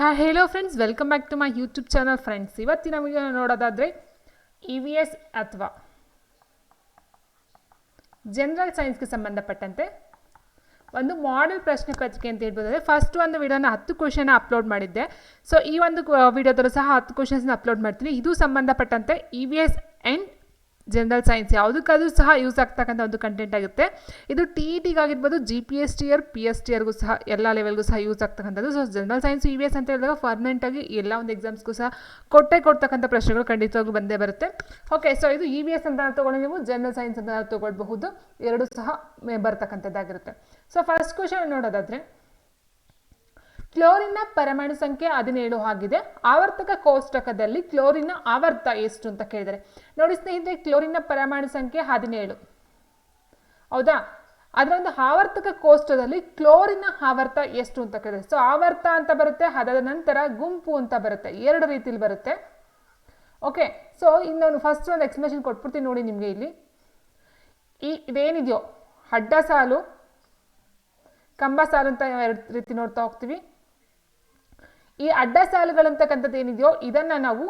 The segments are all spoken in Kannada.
ಹಾ hello friends welcome back to my YouTube channel friends ಇವತ್ತಿನ ವಿಡಿಯೋ ನೋಡೋದಾದರೆ ಇ ವಿ ಎಸ್ ಅಥವಾ ಜನರಲ್ ಸೈನ್ಸ್ಗೆ ಸಂಬಂಧಪಟ್ಟಂತೆ ಒಂದು ಮಾಡೆಲ್ ಪ್ರಶ್ನೆ ಪತ್ರಿಕೆ ಅಂತ ಹೇಳ್ಬೋದಾದ್ರೆ ಫಸ್ಟ್ ಒಂದು ವಿಡಿಯೋನ ಹತ್ತು ಕ್ವಶನ್ ಅಪ್ಲೋಡ್ ಮಾಡಿದ್ದೆ. ಸೊ ಈ ಒಂದು ವಿಡಿಯೋದಲ್ಲೂ ಸಹ ಹತ್ತು ಕ್ವಶನ್ಸ್ನ ಅಪ್ಲೋಡ್ ಮಾಡ್ತೀನಿ. ಇದು ಸಂಬಂಧಪಟ್ಟಂತೆ E V S and general science ಯಾವುದಕ್ಕಾದರೂ ಸಹ ಯೂಸ್ ಆಗ್ತಕ್ಕಂಥ ಒಂದು ಕಂಟೆಂಟ್ ಆಗುತ್ತೆ ಇದು T E ಟಿಗಾಗಿರ್ಬೋದು G P S T R P S T ಆರ್ಗೂ ಸಹ ಎಲ್ಲ ಲೆವೆಲ್ಗೂ ಸಹ ಯೂಸ್ ಆಗ್ತಕ್ಕಂಥದ್ದು. So general science E V S ಅಂತ ಹೇಳಿದಾಗ ಪರ್ಮನೆಂಟಾಗಿ ಎಲ್ಲ ಒಂದು ಎಕ್ಸಾಮ್ಸ್ಗೂ ಸಹ ಕೊಟ್ಟೆ ಕೊಡ್ತಕ್ಕಂಥ ಪ್ರಶ್ನೆಗಳು ಖಂಡಿತವಾಗ್ಲೂ ಬಂದೇ ಬರುತ್ತೆ. ಓಕೆ ಸೊ ಇದು ಇ ವಿ ಎಸ್ ಅಂತ ತೊಗೊಂಡು ನೀವು ಜನರಲ್ ಸೈನ್ಸ್ ಅಂತ ತೊಗೊಳ್ಬಹುದು. ಎರಡು ಸಹ ಬರ್ತಕ್ಕಂಥದ್ದಾಗಿರುತ್ತೆ. ಸೊ ಫಸ್ಟ್ ಕ್ವಶನ್ ನೋಡೋದಾದರೆ ಕ್ಲೋರಿನ್ನ ಪರಮಾಣು ಸಂಖ್ಯೆ ಹದಿನೇಳು ಆಗಿದೆ. ಆವರ್ತಕ ಕೋಷ್ಟಕದಲ್ಲಿ ಕ್ಲೋರಿನ್ನ ಆವರ್ತ ಎಷ್ಟು ಅಂತ ಕೇಳಿದರೆ ನೋಡಿ ಸ್ನೇಹಿತರೆ, ಕ್ಲೋರಿನ್ನ ಪರಮಾಣು ಸಂಖ್ಯೆ ಹದಿನೇಳು. ಹೌದಾ? ಅದರ ಒಂದು ಆವರ್ತಕ ಕೋಷ್ಟದಲ್ಲಿ ಕ್ಲೋರಿನ ಆವರ್ತ ಎಷ್ಟು ಅಂತ ಕೇಳಿದ್ರೆ ಸೊ ಆವರ್ತ ಅಂತ ಬರುತ್ತೆ ಅದಾದ ನಂತರ ಗುಂಪು ಅಂತ ಬರುತ್ತೆ. ಎರಡು ರೀತಿಲಿ ಬರುತ್ತೆ. ಓಕೆ ಸೊ ಇನ್ನೊಂದು ಫಸ್ಟ್ ಒಂದು ಎಕ್ಸ್ಪ್ಲೇಷನ್ ಕೊಟ್ಬಿಡ್ತೀನಿ ನೋಡಿ ನಿಮಗೆ ಇಲ್ಲಿ. ಈ ಇದೇನಿದೆಯೋ? ಅಡ್ಡ ಸಾಲು, ಕಂಬ ಸಾಲು ಅಂತ ಎರಡು ರೀತಿ ನೋಡ್ತಾ ಹೋಗ್ತೀವಿ. ಈ ಅಡ್ಡ ಸಾಲುಗಳಂತಕ್ಕಂಥದ್ದು ಏನಿದೆಯೋ ಇದನ್ನು ನಾವು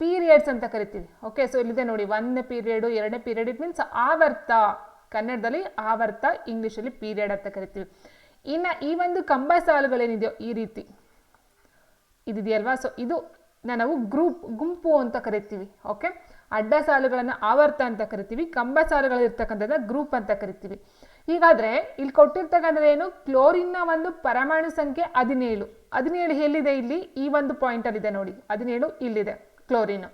ಪೀರಿಯಡ್ಸ್ ಅಂತ ಕರಿತೀವಿ. ಓಕೆ ಸೊ ಇಲ್ಲಿದೆ ನೋಡಿ, ಒಂದನೇ ಪೀರಿಯಡು ಎರಡನೇ ಪೀರಿಯಡ್ ಇಟ್ ಮೀನ್ಸ್ ಆವರ್ತ. ಕನ್ನಡದಲ್ಲಿ ಆವರ್ತ ಇಂಗ್ಲೀಷಲ್ಲಿ ಪೀರಿಯಡ್ ಅಂತ ಕರಿತೀವಿ. ಇನ್ನು ಈ ಒಂದು ಕಂಬ ಸಾಲುಗಳೇನಿದೆಯೋ ಈ ರೀತಿ, ಇದಿದೆಯಲ್ವಾ? ಸೊ ಇದು ನಾವು ಗ್ರೂಪ್ ಗುಂಪು ಅಂತ ಕರಿತೀವಿ. ಓಕೆ ಅಡ್ಡ ಸಾಲುಗಳನ್ನು ಆವರ್ತ ಅಂತ ಕರಿತೀವಿ. ಕಂಬ ಸಾಲುಗಳಿರ್ತಕ್ಕಂಥದ್ದು ಗ್ರೂಪ್ ಅಂತ ಕರಿತೀವಿ. ಹೀಗಾದ್ರೆ ಇಲ್ಲಿ ಕೊಟ್ಟಿರ್ತಕ್ಕಂಥದ್ದು ಏನು? ಕ್ಲೋರಿನ್ನ ಒಂದು ಪರಮಾಣು ಸಂಖ್ಯೆ ಹದಿನೇಳು. ಹದಿನೇಳು ಎಲ್ಲಿದೆ ಇಲ್ಲಿ? ಈ ಒಂದು ಪಾಯಿಂಟ್ ಅಲ್ಲಿ ಇದೆ ನೋಡಿ. ಹದಿನೇಳು ಇಲ್ಲಿದೆ, ಕ್ಲೋರಿನ್.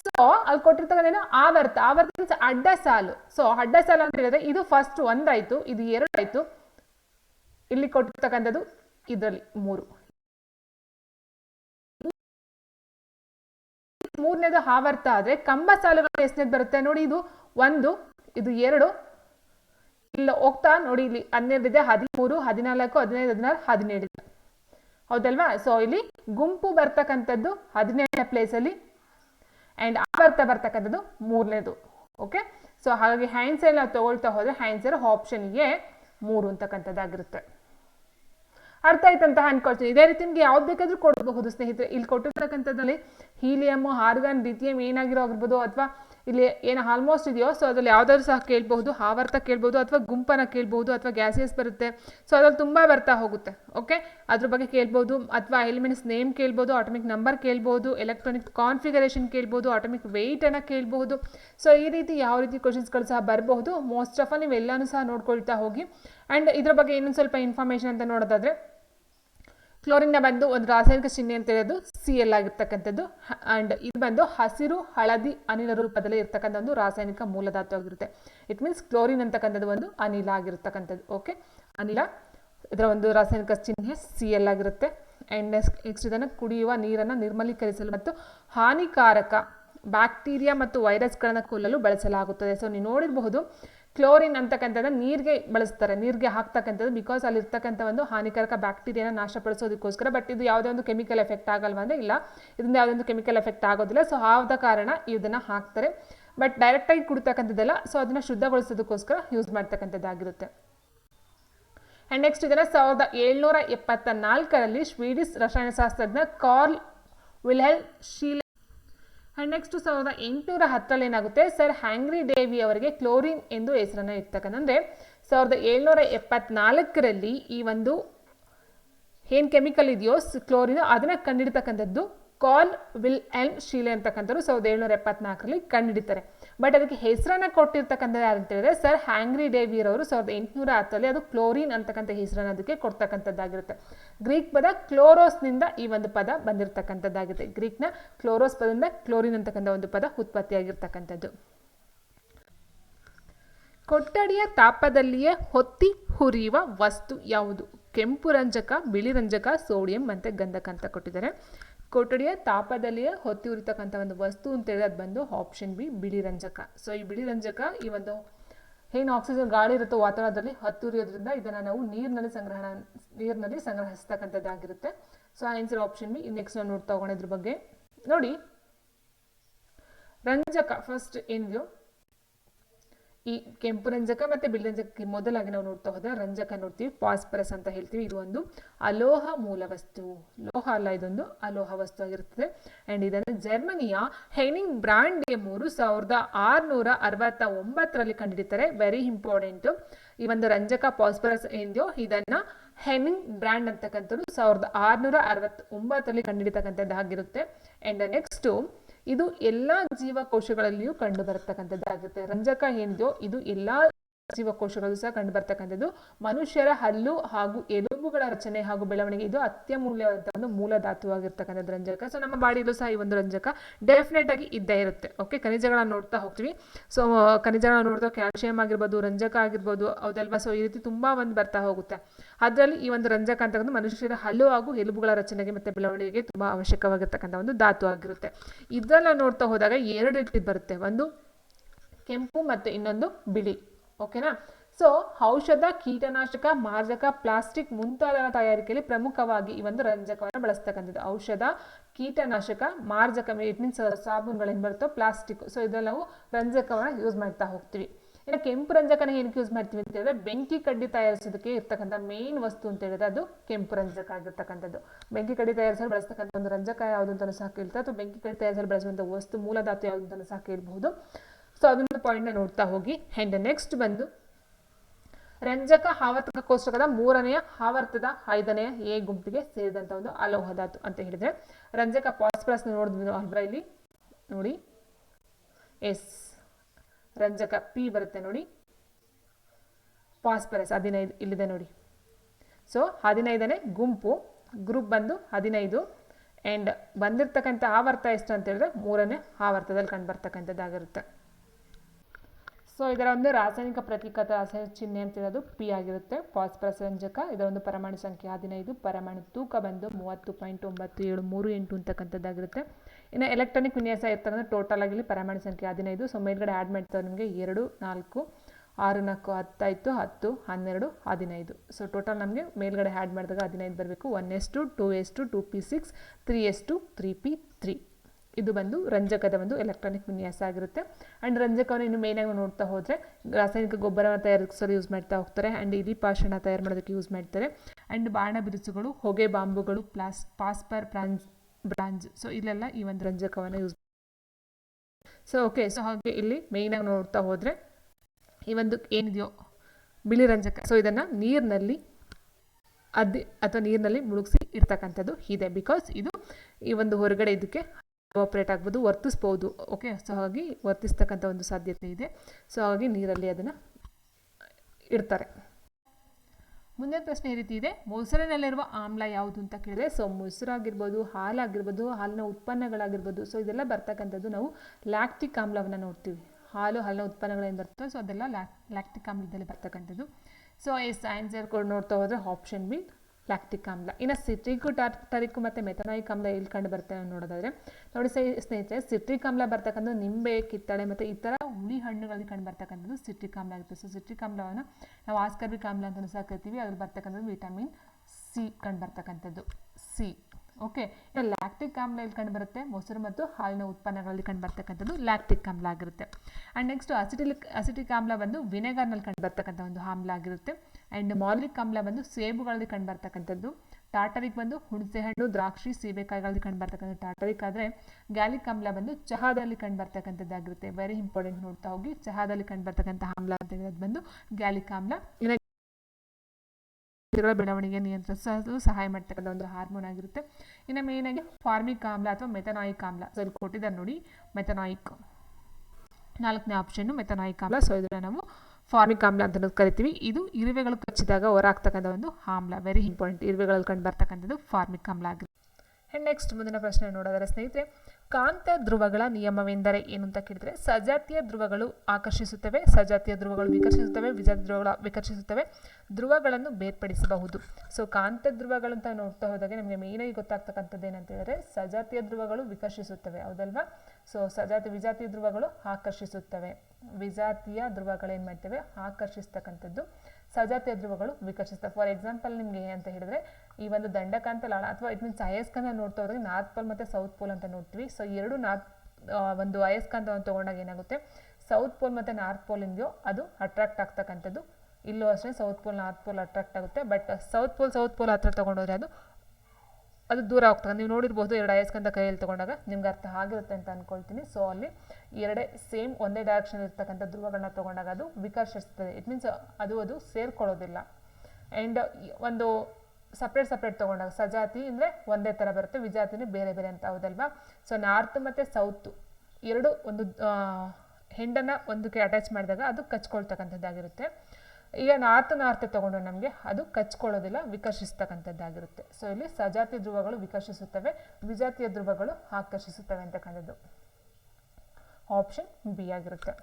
ಸೊ ಅಲ್ಲಿ ಕೊಟ್ಟಿರ್ತಕ್ಕಂಥ ಆವರ್ತ. ಆವರ್ತ ಮೀನ್ಸ್ ಅಡ್ಡ ಸಾಲು. ಸೊ ಅಡ್ಡ ಸಾಲು ಅಂತ ಹೇಳಿದ್ರೆ ಇದು ಫಸ್ಟ್ ಒಂದಾಯ್ತು, ಇದು ಎರಡಾಯ್ತು. ಇಲ್ಲಿ ಕೊಟ್ಟಿರ್ತಕ್ಕಂಥದ್ದು ಇದರಲ್ಲಿ ಮೂರು. ಮೂರನೇದು ಆವರ್ತ ಆದ್ರೆ ಕಂಬ ಸಾಲುಗಳು ಎಷ್ಟನೇದು ಬರುತ್ತೆ ನೋಡಿ, ಇದು ಒಂದು, ಇದು ಎರಡು ಇಲ್ಲ, ಹೋಗ್ತಾ ನೋಡಿ ಇಲ್ಲಿ ಹನ್ನೆರಡು ಇದೆ, ಹದಿಮೂರು, ಹದಿನಾಲ್ಕು, ಹದಿನೈದು, ಹದಿನಾರು, ಹದಿನೇಳು ಹೌದಲ್ವಾ? ಸೊ ಇಲ್ಲಿ ಗುಂಪು ಬರ್ತಕ್ಕಂಥದ್ದು ಹದಿನೇಳನೇ ಪ್ಲೇಸಲ್ಲಿ ಆ್ಯಂಡ್ ಆವರ್ತ ಬರ್ತಕ್ಕಂಥದ್ದು ಮೂರನೇದು ಓಕೆ ಸೊ ಹಾಗಾಗಿ ಹ್ಯಾಂಡ್ಸಲ್ಲಿ ನಾವು ತಗೊಳ್ತಾ ಹೋದ್ರೆ ಹ್ಯಾಂಡ್ಸರ್ ಆಪ್ಷನ್ ಎ ಮೂರು ಅಂತಕ್ಕಂಥದ್ದಾಗಿರುತ್ತೆ. ಅರ್ಥ ಆಯ್ತಂತ ಅನ್ಕೊಳ್ತೀನಿ. ಇದೇ ರೀತಿ ನಿಮ್ಗೆ ಯಾವ್ದು ಬೇಕಾದ್ರೂ ಕೊಡಬಹುದು ಸ್ನೇಹಿತರೆ. ಇಲ್ಲಿ ಕೊಟ್ಟಿರ್ತಕ್ಕಂಥದ್ದಲ್ಲಿ ಹೀಲಿಯಮ್ಮು ಆರ್ಗಾನ್ ಲಿಥಿಯಂ ಏನಾಗಿರೋ ಆಗಿರ್ಬೋದು ಅಥವಾ ಇಲ್ಲಿ ಏನು ಆಲ್ಮೋಸ್ಟ್ ಇದೆಯೋ ಸೊ ಅದರಲ್ಲಿ ಯಾವ್ದಾದ್ರು ಸಹ ಕೇಳಬಹುದು, ಆವರ್ತ ಕೇಳ್ಬೋದು ಅಥವಾ ಗುಂಪನ ಕೇಳ್ಬೋದು ಅಥವಾ ಗ್ಯಾಸಸ್ ಬರುತ್ತೆ. ಸೊ ಅದ್ರಲ್ಲಿ ತುಂಬ ಬರ್ತಾ ಹೋಗುತ್ತೆ ಓಕೆ ಅದ್ರ ಬಗ್ಗೆ ಕೇಳ್ಬೋದು ಅಥವಾ ಎಲಿಮೆಂಟ್ಸ್ ನೇಮ್ ಕೇಳ್ಬೋದು ಆಟೋಮಿಕ್ ನಂಬರ್ ಕೇಳ್ಬೋದು ಎಲೆಕ್ಟ್ರಾನಿಕ್ ಕಾನ್ಫಿಗರೇಷನ್ ಕೇಳ್ಬೋದು ಆಟೋಮಿಕ್ ವೆಯ್ಟನ್ನು ಕೇಳಬಹುದು. ಸೊ ಈ ರೀತಿ ಯಾವ ರೀತಿ ಕ್ವಶನ್ಸ್ಗಳು ಸಹ ಬರಬಹುದು ಮೋಸ್ಟ್ ಆಫ್ ಆಲ್ ನೀವೆಲ್ಲನೂ ಸಹ ನೋಡ್ಕೊಳ್ತಾ ಹೋಗಿ. ಆ್ಯಂಡ್ ಇದ್ರ ಬಗ್ಗೆ ಇನ್ನೊಂದು ಸ್ವಲ್ಪ ಇನ್ಫಾರ್ಮೇಷನ್ ಅಂತ ನೋಡೋದಾದ್ರೆ ಕ್ಲೋರಿನ್ನ ಬಂದು ಒಂದು ರಾಸಾಯನಿಕ ಚಿಹ್ನೆ ಅಂತ ಹೇಳೋದು ಸಿ ಎಲ್ ಆಗಿರ್ತಕ್ಕಂಥದ್ದು. ಆ್ಯಂಡ್ ಇದು ಬಂದು ಹಸಿರು, ಹಳದಿ, ಅನಿಲ ರೂಪದಲ್ಲಿ ಇರ್ತಕ್ಕಂಥ ಒಂದು ರಾಸಾಯನಿಕ ಮೂಲಧಾತು ಆಗಿರುತ್ತೆ ಇಟ್ ಮೀನ್ಸ್ ಕ್ಲೋರಿನ್ ಅಂತಕ್ಕಂಥದ್ದು ಒಂದು ಅನಿಲ ಆಗಿರ್ತಕ್ಕಂಥದ್ದು. ಓಕೆ ಅನಿಲ, ಇದರ ಒಂದು ರಾಸಾಯನಿಕ ಚಿಹ್ನೆ ಸಿ ಎಲ್ ಆಗಿರುತ್ತೆ ಆ್ಯಂಡ್ ನೆಕ್ಸ್ಟ್ ಇದನ್ನು ಕುಡಿಯುವ ನೀರನ್ನು ನಿರ್ಮಲೀಕರಿಸಲು ಮತ್ತು ಹಾನಿಕಾರಕ ಬ್ಯಾಕ್ಟೀರಿಯಾ ಮತ್ತು ವೈರಸ್ಗಳನ್ನು ಕೊಲ್ಲಲು ಬಳಸಲಾಗುತ್ತದೆ. ಸೊ ನೀವು ನೋಡಿರಬಹುದು ಕ್ಲೋರಿನ್ ಅಂತಕ್ಕಂಥದ್ದು ನೀರಿಗೆ ಬಳಸ್ತಾರೆ, ನೀರಿಗೆ ಹಾಕ್ತಕ್ಕಂಥದ್ದು ಬಿಕಾಸ್ ಅಲ್ಲಿರ್ತಕ್ಕಂಥ ಒಂದು ಹಾನಿಕಾರಕ ಬ್ಯಾಕ್ಟೀರಿಯಾನ ನಾಶಪಡಿಸೋದಕ್ಕೋಸ್ಕರ ಬಟ್ ಇದು ಯಾವುದೇ ಒಂದು ಕೆಮಿಕಲ್ ಎಫೆಕ್ಟ್ ಆಗಲ್ವ ಅಂದರೆ ಇಲ್ಲ. ಇದರಿಂದ ಯಾವುದೇ ಒಂದು ಕೆಮಿಕಲ್ ಎಫೆಕ್ಟ್ ಆಗೋದಿಲ್ಲ. ಸೊ ಆದ ಕಾರಣ ಇದನ್ನು ಹಾಕ್ತಾರೆ. ಬಟ್ ಡೈರೆಕ್ಟಾಗಿ ಕುಡ್ತಕ್ಕಂಥದ್ದಲ್ಲ ಸೊ ಅದನ್ನು ಶುದ್ಧಗೊಳಿಸೋದಕ್ಕೋಸ್ಕರ ಯೂಸ್ ಮಾಡ್ತಕ್ಕಂಥದ್ದಾಗಿರುತ್ತೆ. ಆ್ಯಂಡ್ ನೆಕ್ಸ್ಟ್ ಇದನ್ನು ಸಾವಿರದ ಏಳ್ನೂರ ಎಪ್ಪತ್ತ ನಾಲ್ಕರಲ್ಲಿ Swedish ರಸಾಯನಶಾಸ್ತ್ರಜ್ಞ Carl Wilhelm Scheele and next ಸಾವಿರದ ಎಂಟುನೂರ ಹತ್ತರಲ್ಲಿ ಏನಾಗುತ್ತೆ? ಸರ್ ಹ್ಯಾಂಗ್ರಿ ಡೇವಿ ಅವರಿಗೆ ಕ್ಲೋರಿನ್ ಎಂದು ಹೆಸರನ್ನು ಇರ್ತಕ್ಕಂಥ ಸಾವಿರದ ಏಳ್ನೂರ ಎಪ್ಪತ್ನಾಲ್ಕರಲ್ಲಿ ಈ ಒಂದು ಏನು ಕೆಮಿಕಲ್ ಇದೆಯೋ ಕ್ಲೋರಿನ್ ಅದನ್ನು ಕಂಡಿಡ್ತಕ್ಕಂಥದ್ದು ಕಾಲ್ ವಿಲ್ ಎಲ್ ಶೀಲೆ ಅಂತಕ್ಕಂಥವ್ರು ಸಾವಿರದ ಏಳ್ನೂರ ಎಪ್ಪತ್ನಾಲ್ಕರಲ್ಲಿ ಕಂಡುಹಿಡಿತಾರೆ ಬಟ್ ಅದಕ್ಕೆ ಹೆಸರನ್ನು ಕೊಟ್ಟಿರ್ತಕ್ಕಂಥದ್ದು ಯಾರು ಅಂತ ಹೇಳಿದ್ರೆ ಸರ್ ಹ್ಯಾಂಗ್ರಿ ಡೇವಿಯರವರು ಸಾವಿರದ ಎಂಟುನೂರ ಹತ್ತರಲ್ಲಿ ಅದು ಕ್ಲೋರಿನ್ ಅಂತಕ್ಕಂಥ ಹೆಸರನ್ನು ಅದಕ್ಕೆ ಕೊಡ್ತಕ್ಕಂಥದ್ದಾಗಿರುತ್ತೆ. ಗ್ರೀಕ್ ಪದ ಕ್ಲೋರೋಸ್ನಿಂದ ಈ ಒಂದು ಪದ ಬಂದಿರತಕ್ಕಂಥದ್ದಾಗಿದೆ. ಗ್ರೀಕ್ನ ಕ್ಲೋರೋಸ್ ಪದದಿಂದ ಕ್ಲೋರಿನ್ ಅಂತಕ್ಕಂಥ ಒಂದು ಪದ ಉತ್ಪತ್ತಿಯಾಗಿರ್ತಕ್ಕಂಥದ್ದು. ಕೊಠಡಿಯ ತಾಪದಲ್ಲಿಯೇ ಹೊತ್ತಿ ಹುರಿಯುವ ವಸ್ತು ಯಾವುದು? ಕೆಂಪು ರಂಜಕ, ಬಿಳಿ ರಂಜಕ, ಸೋಡಿಯಂ ಮತ್ತು ಗಂಧಕ ಅಂತ ಕೊಟ್ಟಿದ್ದಾರೆ. ಕೊಠಡಿಯ ತಾಪದಲ್ಲಿಯೇ ಹೊತ್ತಿ ಉರಿತಕ್ಕಂಥ ಒಂದು ವಸ್ತು ಅಂತೇಳಿ ಅದು ಬಂದು ಆಪ್ಷನ್ ಬಿ ಬಿಳಿ ರಂಜಕ. ಸೊ ಈ ಬಿಳಿ ರಂಜಕ ಈ ಒಂದು ಏನು ಆಕ್ಸಿಜನ್ ಗಾಳಿ ಇರುತ್ತೋ ವಾತಾವರಣದಲ್ಲಿ ಹತ್ತುರಿಯೋದ್ರಿಂದ ಇದನ್ನು ನಾವು ನೀರಿನಲ್ಲಿ ಸಂಗ್ರಹಣ, ನೀರಿನಲ್ಲಿ ಸಂಗ್ರಹಿಸ್ತಕ್ಕಂಥದ್ದಾಗಿರುತ್ತೆ. So answer option B next ನಾವು ನೋಡ್ತಾ ಹೋಗೋಣ ಇದ್ರ ಬಗ್ಗೆ. ನೋಡಿ, ರಂಜಕ ಫಸ್ಟ್ ಏನಿದೆಯೋ ಈ ಕೆಂಪು ರಂಜಕ ಮತ್ತು ಬಿಳಿ ರಂಜಕಕ್ಕೆ ಮೊದಲಾಗಿ ನಾವು ನೋಡ್ತಾ ಹೋದ ರಂಜಕ ನೋಡ್ತೀವಿ ಫಾಸ್ಫರಸ್ ಅಂತ ಹೇಳ್ತೀವಿ, ಇದು ಒಂದು ಅಲೋಹ ಮೂಲ ವಸ್ತು. ಲೋಹ ಅಲ್ಲ, ಇದೊಂದು ಅಲೋಹ ವಸ್ತು ಆಗಿರುತ್ತದೆ. ಆ್ಯಂಡ್ ಇದನ್ನು ಜರ್ಮನಿಯ ಹೆನಿಂಗ್ ಬ್ರಾಂಡ್ ಎಂಬುವರು ಸಾವಿರದ ಆರುನೂರ ಅರವತ್ತ ಒಂಬತ್ತರಲ್ಲಿ ಕಂಡುಹಿಡಿತಾರೆ ವೆರಿ ಇಂಪಾರ್ಟೆಂಟು ಈ ಒಂದು ರಂಜಕ ಫಾಸ್ಫರಸ್ ಎಂದೋ ಇದನ್ನ ಹೆನಿಂಗ್ ಬ್ರ್ಯಾಂಡ್ ಅಂತಕ್ಕಂಥದ್ದು ಸಾವಿರದ ಆರುನೂರ ಅರವತ್ತೊಂಬತ್ತರಲ್ಲಿ ಕಂಡುಹಿಡಿತಕ್ಕಂಥದ್ದಾಗಿರುತ್ತೆ ಆ್ಯಂಡ್ ನೆಕ್ಸ್ಟು ಇದು ಎಲ್ಲ ಜೀವಕೋಶಗಳಲ್ಲಿಯೂ ಕಂಡು ಬರತಕ್ಕಂಥದ್ದಾಗುತ್ತೆ ರಂಜಕ ಏನಿದೆಯೋ ಇದು ಎಲ್ಲ ಜೀವಕೋಶಗಳು ಸಹ ಕಂಡು ಬರ್ತಕ್ಕಂಥದ್ದು. ಮನುಷ್ಯರ ಹಲ್ಲು ಹಾಗೂ ಎಲುಬುಗಳ ರಚನೆ ಹಾಗೂ ಬೆಳವಣಿಗೆ ಇದು ಅತ್ಯಮೂಲ್ಯವಾದಂತಹ ಒಂದು ಮೂಲ ಧಾತುವಾಗಿರ್ತಕ್ಕಂಥದ್ದು ರಂಜಕ. ಸೊ ನಮ್ಮ ಬಾಡಿಯಲ್ಲೂ ಸಹ ಈ ಒಂದು ರಂಜಕ ಡೆಫಿನೆಟ್ ಆಗಿ ಇದ್ದೇ ಇರುತ್ತೆ. ಓಕೆ ಖನಿಜಗಳನ್ನ ನೋಡ್ತಾ ಹೋಗ್ತೀವಿ. ಸೊ ಖನಿಜಗಳನ್ನ ನೋಡ್ತಾ ಕ್ಯಾಲ್ಸಿಯಂ ಆಗಿರ್ಬೋದು, ರಂಜಕ ಆಗಿರ್ಬೋದು, ಹೌದಲ್ವಾ? ಸೊ ಈ ರೀತಿ ತುಂಬಾ ಒಂದು ಬರ್ತಾ ಹೋಗುತ್ತೆ. ಅದರಲ್ಲಿ ಈ ಒಂದು ರಂಜಕ ಅಂತಕ್ಕಂಥ ಮನುಷ್ಯರ ಹಲ್ಲು ಹಾಗೂ ಎಲುಬುಗಳ ರಚನೆಗೆ ಮತ್ತೆ ಬೆಳವಣಿಗೆಗೆ ತುಂಬಾ ಅವಶ್ಯಕವಾಗಿರ್ತಕ್ಕಂಥ ಒಂದು ಧಾತು ಆಗಿರುತ್ತೆ. ಇದೆಲ್ಲ ನೋಡ್ತಾ ಹೋದಾಗ ಎರಡು ರೀತಿ ಬರುತ್ತೆ. ಒಂದು ಕೆಂಪು ಮತ್ತು ಇನ್ನೊಂದು ಬಿಳಿ. ಓಕೆನಾ ಸೊ ಔಷಧ, ಕೀಟನಾಶಕ, ಮಾರ್ಜಕ, ಪ್ಲಾಸ್ಟಿಕ್ ಮುಂತಾದ ತಯಾರಿಕೆಯಲ್ಲಿ ಪ್ರಮುಖವಾಗಿ ಈ ಒಂದು ರಂಜಕವನ್ನು ಬಳಸ್ತಕ್ಕಂಥದ್ದು. ಔಷಧ, ಕೀಟನಾಶಕ, ಮಾರ್ಜಕ ಇಟ್ ಮೀನ್ಸ್ ಸಾಬೂನುಗಳೇನು ಬರುತ್ತೋ, ಪ್ಲಾಸ್ಟಿಕ್. ಸೊ ಇದೆಲ್ಲ ನಾವು ರಂಜಕವನ್ನು ಯೂಸ್ ಮಾಡ್ತಾ ಹೋಗ್ತೀವಿ. ಇನ್ನು ಕೆಂಪು ರಂಜಕನ ಏನಕ್ಕೆ ಯೂಸ್ ಮಾಡ್ತೀವಿ ಅಂತ ಹೇಳಿದ್ರೆ, ಬೆಂಕಿ ಕಡ್ಡಿ ತಯಾರಿಸೋದಕ್ಕೆ ಇರ್ತಕ್ಕಂಥ ಮೇನ್ ವಸ್ತು ಅಂತ ಹೇಳಿದ್ರೆ ಅದು ಕೆಂಪು ರಂಜಕ ಆಗಿರ್ತಕ್ಕಂಥದ್ದು. ಬೆಂಕಿ ಕಡ್ಡಿ ತಯಾರಿಸಲು ಬಳಸ್ತಕ್ಕಂಥ ಒಂದು ರಂಜಕ ಯಾವುದು ಅಂತಲೂ ಸಹ ಕೇಳ್ತಾರೆ. ಅಥವಾ ಬೆಂಕಿ ಕಡ್ಡಿ ತಯಾರಿಸಲು ಬಳಸುವಂಥ ವಸ್ತು ಮೂಲಧಾತು ಯಾವುದು ಅಂತಲೂ ಸಹ ಕೇಳಬಹುದು. ಸೊ ಅದೊಂದು ಪಾಯಿಂಟ್ನ ನೋಡ್ತಾ ಹೋಗಿ. ಆ್ಯಂಡ್ ನೆಕ್ಸ್ಟ್ ಬಂದು, ರಂಜಕ ಆವರ್ತಕ ಕೋಷ್ಟಕದ ಮೂರನೆಯ ಆವರ್ತದ ಐದನೆಯ ಎ ಗುಂಪಿಗೆ ಸೇರಿದಂಥ ಒಂದು ಅಲೋಹ ಧಾತು ಅಂತ ಹೇಳಿದ್ರೆ, ರಂಜಕ ಫಾಸ್ಫರಸ್ ನೋಡಿದ್ವಿ ಅಲ್ವಾ ಇಲ್ಲಿ? ನೋಡಿ. ಎಸ್. ರಂಜಕ ಪಿ ಬರುತ್ತೆ ನೋಡಿ. ಪಾಸ್ಪರಸ್ ಹದಿನೈದು ಇಲ್ಲಿದೆ ನೋಡಿ. ಸೊ ಹದಿನೈದನೇ ಗುಂಪು, ಗ್ರೂಪ್ ಬಂದು ಹದಿನೈದು. ಆ್ಯಂಡ್ ಬಂದಿರತಕ್ಕಂಥ ಆವರ್ತ ಎಷ್ಟು ಅಂತ ಹೇಳಿದ್ರೆ, ಮೂರನೇ ಆವರ್ತದಲ್ಲಿ ಕಂಡು ಬರ್ತಕ್ಕಂಥದ್ದಾಗಿರುತ್ತೆ. ಸೊ ಇದರ ಒಂದು ರಾಸಾಯನಿಕ ಪ್ರತೀಕತ ರಾಸಾಯನಿಕ ಚಿಹ್ನೆ ಅಂತ ಹೇಳೋದು ಪಿ ಆಗಿರುತ್ತೆ. ಫಾಸ್ಫರಸ್ ರಂಜಕ ಇದರ ಒಂದು ಪರಮಾಣು ಸಂಖ್ಯೆ ಹದಿನೈದು, ಪರಮಾಣು ತೂಕ ಬಂದು ಮೂವತ್ತು ಪಾಯಿಂಟ್ ಒಂಬತ್ತು ಏಳು ಮೂರು ಎಂಟು ಅಂತಕ್ಕಂಥದ್ದಾಗಿರುತ್ತೆ. ಇನ್ನು ಎಲೆಕ್ಟ್ರಾನಿಕ್ ವಿನ್ಯಾಸ ಇರ್ತಕ್ಕಂಥ ಟೋಟಲ್ ಆಗಿ ಪರಮಾಣು ಸಂಖ್ಯೆ ಹದಿನೈದು. ಸೊ ಮೇಲ್ಗಡೆ ಆ್ಯಡ್ ಮಾಡ್ತಾರೆ ನಿಮಗೆ ಎರಡು, ನಾಲ್ಕು, ಆರು, ನಾಲ್ಕು, ಹತ್ತಾಯಿತು, ಹತ್ತು, ಹನ್ನೆರಡು, ಹದಿನೈದು. ಸೊ ಟೋಟಲ್ ನಮಗೆ ಮೇಲ್ಗಡೆ ಆ್ಯಡ್ ಮಾಡಿದಾಗ ಹದಿನೈದು ಬರಬೇಕು. One S two two S two two P six three S two three P three ಇದು ಬಂದು ರಂಜಕದ ಒಂದು ಎಲೆಕ್ಟ್ರಾನಿಕ್ ವಿನ್ಯಾಸ ಆಗಿರುತ್ತೆ. ಆ್ಯಂಡ್ ರಂಜಕವನ್ನು ಇನ್ನು ಮೇಯ್ನಾಗಿ ನೋಡ್ತಾ ಹೋದರೆ ರಾಸಾಯನಿಕ ಗೊಬ್ಬರವನ್ನು ತಯಾರಿಸಲು ಯೂಸ್ ಮಾಡ್ತಾ ಹೋಗ್ತಾರೆ ಆ್ಯಂಡ್ ಇಲಿ ಪಾಷಣ ತಯಾರು ಮಾಡೋದಕ್ಕೆ ಯೂಸ್ ಮಾಡ್ತಾರೆ. ಆ್ಯಂಡ್ ಬಾಣ ಬಿರುಸುಗಳು, ಹೊಗೆ ಬಾಂಬುಗಳು, ಪ್ಲಾಸ್, ಪಾಸ್ಪರ್ ಬ್ರಾಂಜ್ ಬ್ರಾಂಜ್. ಸೊ ಇಲ್ಲೆಲ್ಲ ಈ ಒಂದು ರಂಜಕವನ್ನು ಯೂಸ್ ಸೊ ಓಕೆ ಸೊ ಹಾಗೆ ಇಲ್ಲಿ ಮೇಯ್ನಾಗಿ ನೋಡ್ತಾ ಹೋದರೆ ಈ ಒಂದು ಏನಿದೆಯೋ ಬಿಳಿ ರಂಜಕ. ಸೊ ಇದನ್ನು ನೀರಿನಲ್ಲಿ ಅದ್ದಿ ಅಥವಾ ನೀರಿನಲ್ಲಿ ಮುಳುಗಿಸಿ ಇರ್ತಕ್ಕಂಥದ್ದು ಇದೆ ಬಿಕಾಸ್ ಇದು ಈ ಒಂದು ಹೊರಗಡೆ ಇದಕ್ಕೆ ಆಪರೇಟ್ ಆಗ್ಬೋದು, ವರ್ತಿಸ್ಬೋದು. ಓಕೆ ಸೊ ಹಾಗಾಗಿ ವರ್ತಿಸ್ತಕ್ಕಂಥ ಒಂದು ಸಾಧ್ಯತೆ ಇದೆ. ಸೊ ಹಾಗಾಗಿ ನೀರಲ್ಲಿ ಅದನ್ನು ಇಡ್ತಾರೆ. ಮುಂದಿನ ಪ್ರಶ್ನೆ ಈ ರೀತಿ ಇದೆ. ಮೊಸರಿನಲ್ಲಿರುವ ಆಮ್ಲ ಯಾವುದು ಅಂತ ಕೇಳಿದ್ರೆ ಸೊ ಮೊಸರಾಗಿರ್ಬೋದು, ಹಾಲಾಗಿರ್ಬೋದು, ಹಾಲಿನ ಉತ್ಪನ್ನಗಳಾಗಿರ್ಬೋದು. ಸೊ ಇದೆಲ್ಲ ಬರ್ತಕ್ಕಂಥದ್ದು ನಾವು ಲ್ಯಾಕ್ಟಿಕ್ ಆಮ್ಲವನ್ನು ನೋಡ್ತೀವಿ. ಹಾಲು, ಹಾಲಿನ ಉತ್ಪನ್ನಗಳೇನು ಬರ್ತವೆ ಸೊ ಅದೆಲ್ಲ ಲ್ಯಾಕ್, ಲ್ಯಾಕ್ಟಿಕ್ ಆಮ್ಲದಲ್ಲಿ ಬರ್ತಕ್ಕಂಥದ್ದು. ಸೊ ಎಸ್ ಆನ್ಸರ್ ಕೊಡ್ ನೋಡ್ತಾ ಹೋದರೆ ಆಪ್ಷನ್ ಬಿ ಲ್ಯಾಕ್ಟಿಕ್ ಆಮ್ಲ ಇನ್ನು ಸಿಟ್ರಿಕ್ ಟಾರ್ಟರಿಕ್ ಮತ್ತು ಮೆಥನಾಯಿಕ್ ಆಮ್ಲ ಇಲ್ಲಿ ಕಂಡು ಬರ್ತವೆ ನೋಡೋದಾದ್ರೆ, ನೋಡಿ ಸ್ನೇಹಿತರೆ ಸಿಟ್ರಿಕ್ ಆಮ್ಲ ಬರ್ತಕ್ಕಂಥದ್ದು ನಿಂಬೆ, ಕಿತ್ತಳೆ ಮತ್ತು ಈ ಥರ ಹುಳಿ ಹಣ್ಣುಗಳಲ್ಲಿ ಕಂಡು ಬರ್ತಕ್ಕಂಥದ್ದು ಸಿಟ್ರಿಕ್ ಆಮ್ಲ ಆಗುತ್ತೆ ಸೊ ಸಿಟ್ರಿಕ್ ಆಮ್ಲವನ್ನು ನಾವು ಆಸ್ಕರ್ಬಿಕ್ ಆಮ್ಲ ಅಂತಲೂ ಸಹ ಕರಿತೀವಿ. ಅದ್ರಲ್ಲಿ ಬರ್ತಕ್ಕಂಥದ್ದು ವಿಟಮಿನ್ ಸಿ ಕಂಡು ಬರ್ತಕ್ಕಂಥದ್ದು. ಸಿ. ಓಕೆ ಇನ್ನು ಲ್ಯಾಕ್ಟಿಕ್ ಆಮ್ಲ ಇಲ್ಲಿ ಕಂಡು ಬರುತ್ತೆ? ಮೊಸರು ಮತ್ತು ಹಾಲಿನ ಉತ್ಪನ್ನಗಳಲ್ಲಿ ಕಂಡು ಬರ್ತಕ್ಕಂಥದ್ದು ಲ್ಯಾಕ್ಟಿಕ್ ಆಮ್ಲ ಆಗಿರುತ್ತೆ. ಆ್ಯಂಡ್ ನೆಕ್ಸ್ಟ್ ಅಸಿಟಿಲಿಕ್ ಅಸಿಟಿಕ್ ಆಮ್ಲ ಬಂದು ವಿನೆಗರ್ನಲ್ಲಿ ಕಂಡು ಬರ್ತಕ್ಕಂಥ ಒಂದು ಆಮ್ಲ ಆಗಿರುತ್ತೆ. ಆ್ಯಂಡ್ ಮಾರ್ಲಿಕ್ ಆಮ್ಲ ಬಂದು ಸೇಬುಗಳಲ್ಲಿ ಕಂಡು ಬರ್ತಕ್ಕಂಥದ್ದು ಟಾಟರಿಕ್ ಬಂದು ಹುಣಸೆಹಣ್ಣು ದ್ರಾಕ್ಷಿ, ಸೀಬೆಕಾಯಿಗಳಲ್ಲಿ ಕಂಡು ಬರ್ತಕ್ಕಂಥ ಟಾಟರಿಕ್ ಆದರೆ ಗ್ಯಾಲಿಕ್ ಆಮ್ಲ ಬಂದು ಚಹಾದಲ್ಲಿ ಕಂಡು ಬರ್ತಕ್ಕಂಥದ್ದಾಗಿರುತ್ತೆ ವೆರಿ ಇಂಪಾರ್ಟೆಂಟ್ ನೋಡ್ತಾ ಹೋಗಿ ಚಹಾದಲ್ಲಿ ಕಂಡು ಬರ್ತಕ್ಕಂಥ ಆಮ್ಲ ಅಂತ ಹೇಳೋದು ಬಂದು ಗ್ಯಾಲಿಕ್ ಆಮ್ಲ ಬೆಳವಣಿಗೆ ನಿಯಂತ್ರಿಸಲು ಸಹಾಯ ಮಾಡ್ತಕ್ಕಂಥ ಒಂದು ಹಾರ್ಮೋನ್ ಆಗಿರುತ್ತೆ. ಇನ್ನು ಮೇಯ್ನಾಗಿ ಫಾರ್ಮಿಕ್ ಆಮ್ಲ ಅಥವಾ ಮೆಥನಾಯಿಕ್ ಆಮ್ಲ ಸೊ ಇಲ್ಲಿ ಕೊಟ್ಟಿದ್ದಾರೆ ನೋಡಿ. ಮೆಥನಾಯಿಕ್ ನಾಲ್ಕನೇ ಆಪ್ಷನ್ನು ಮೆಥನಾಯಿಕ್ ಆಮ್ಲ ಸೊ ಇದನ್ನು ನಾವು ಫಾರ್ಮಿಕ್ ಆಮ್ಲ ಅಂತ ಕರಿತೀವಿ. ಇದು ಇರುವೆಗಳು ಕಚ್ಚಿದಾಗ ಹೊರಾಗ್ತಕ್ಕಂಥ ಒಂದು ಆಮ್ಲ ವೆರಿ ಇಂಪಾರ್ಟೆಂಟ್ ಇರುವೆಗಳಲ್ಲಿ ಕಂಡು ಬರ್ತಕ್ಕಂಥದ್ದು ಫಾರ್ಮಿಕ್ ಆಮ್ಲ ಆಗಿದೆ ಆ್ಯಂಡ್ ನೆಕ್ಸ್ಟ್ ಮುಂದಿನ ಪ್ರಶ್ನೆ ನೋಡೋದರ ಸ್ನೇಹಿತರೆ ಕಾಂತ ಧ್ರುವಗಳ ನಿಯಮವೆಂದರೆ ಏನು ಅಂತ ಕೇಳಿದರೆ, ಸಜಾತಿಯ ಧ್ರುವಗಳು ಆಕರ್ಷಿಸುತ್ತವೆ, ಸಜಾತಿಯ ಧ್ರುವಗಳು ವಿಕರ್ಷಿಸುತ್ತವೆ ವಿಜಾತಿ ಧ್ರುವಗಳು ವಿಕರ್ಷಿಸುತ್ತವೆ, ಧ್ರುವಗಳನ್ನು ಬೇರ್ಪಡಿಸಬಹುದು. ಸೊ ಕಾಂತ ಧ್ರುವಗಳು ಅಂತ ನೋಡ್ತಾ ಹೋದಾಗ ನಮಗೆ ಮೇನಾಗಿ ಗೊತ್ತಾಗ್ತಕ್ಕಂಥದ್ದು ಏನಂತ ಹೇಳಿದ್ರೆ, ಸಜಾತಿಯ ಧ್ರುವಗಳು ವಿಕರ್ಷಿಸುತ್ತವೆ, ಹೌದಲ್ವಾ? ಸೊ ಸಜಾತಿ ವಿಜಾತಿ ಧ್ರುವಗಳು ಆಕರ್ಷಿಸುತ್ತವೆ. ವಿಜಾತಿಯ ಧ್ರುವಗಳೇನು ಮಾಡ್ತವೆ? ಆಕರ್ಷಿಸ್ತಕ್ಕಂಥದ್ದು. ಸಜಾತಿಯ ಧ್ರುವಗಳು ವಿಕರ್ಷಿಸ್ತವೆ ಫಾರ್ ಎಕ್ಸಾಂಪಲ್ ನಿಮಗೆ ಅಂತ ಹೇಳಿದ್ರೆ ಈ ಒಂದು ದಂಡಕಾಂತ ಲಾಳ ಅಥವಾ ಇಟ್ ಮೀನ್ಸ್ ಅಯಸ್ಕಾಂತ ನೋಡ್ತಾ ಹೋದ್ರೆ ನಾರ್ತ್ ಪೋಲ್ ಮತ್ತು ಸೌತ್ ಪೋಲ್ ಅಂತ ನೋಡ್ತೀವಿ. ಸೊ ಎರಡು ನಾರ್ತ್ ಒಂದು ಅಯಸ್ಕಾಂತವನ್ನು ತೊಗೊಂಡಾಗ ಏನಾಗುತ್ತೆ? ಸೌತ್ ಪೋಲ್ ಮತ್ತು ನಾರ್ತ್ ಪೋಲಿಂದೋ ಅದು ಅಟ್ರಾಕ್ಟ್ ಆಗ್ತಕ್ಕಂಥದ್ದು. ಇಲ್ಲೂ ಅಷ್ಟೇ south pole, north pole attract ಆಗುತ್ತೆ. But south pole south pole ಹತ್ರ ತೊಗೊಂಡೋದ್ರೆ ಅದು ಅದು ದೂರ ಹೋಗ್ತದೆ ನೀವು ನೋಡಿರ್ಬೋದು ಎರಡು ಅಯಸ್ಕಂತ ಕೈಯಲ್ಲಿ ತೊಗೊಂಡಾಗ, ನಿಮ್ಗೆ ಅರ್ಥ ಆಗಿರುತ್ತೆ ಅಂತ ಅಂದ್ಕೊಳ್ತೀನಿ ಸೊ ಅಲ್ಲಿ ಎರಡೇ ಸೇಮ್ ಒಂದೇ ಡೈರೆಕ್ಷನ್ ಇರ್ತಕ್ಕಂಥ ಧ್ರುವಗಳನ್ನ ತೊಗೊಂಡಾಗ ಅದು ವಿಕರ್ಷಿಸ್ತದೆ. ಇಟ್ ಮೀನ್ಸ್ ಅದು ಅದು ಸೇರ್ಕೊಳ್ಳೋದಿಲ್ಲ. ಆ್ಯಂಡ್ ಒಂದು ಸಪ್ರೇಟ್ ಸಪ್ರೇಟ್ ತೊಗೊಂಡಾಗ ಸಜಾತಿ ಅಂದರೆ ಒಂದೇ ಥರ ಬರುತ್ತೆ, ವಿಜಾತಿನೇ ಬೇರೆ ಬೇರೆ ಅಂತ ಹೌದಲ್ವಾ? ಸೊ ನಾರ್ತ್ ಮತ್ತು ಸೌತ್ ಎರಡು ಒಂದು ಹೆಂಡನ್ನು ಒಂದಕ್ಕೆ ಅಟ್ಯಾಚ್ ಮಾಡಿದಾಗ ಅದು ಕಚ್ಕೊಳ್ತಕ್ಕಂಥದ್ದಾಗಿರುತ್ತೆ. ಈಗ ನಾರ್ತ್ ನಾರ್ತ್ ತೊಗೊಂಡು ನಮಗೆ ಅದು ಕಚ್ಕೊಳ್ಳೋದಿಲ್ಲ, ವಿಕರ್ಷಿಸ್ತಕ್ಕಂಥದ್ದಾಗಿರುತ್ತೆ. ಸೊ ಇಲ್ಲಿ ಸಜಾತಿ ಧ್ರುವಗಳು ವಿಕರ್ಷಿಸುತ್ತವೆ, ವಿಜಾತಿಯ ಧ್ರುವಗಳು ಆಕರ್ಷಿಸುತ್ತವೆ ಅಂತಕ್ಕಂಥದ್ದು. ಆಪ್ಷನ್ ಬಿ ಆಗಿರುತ್ತೆ.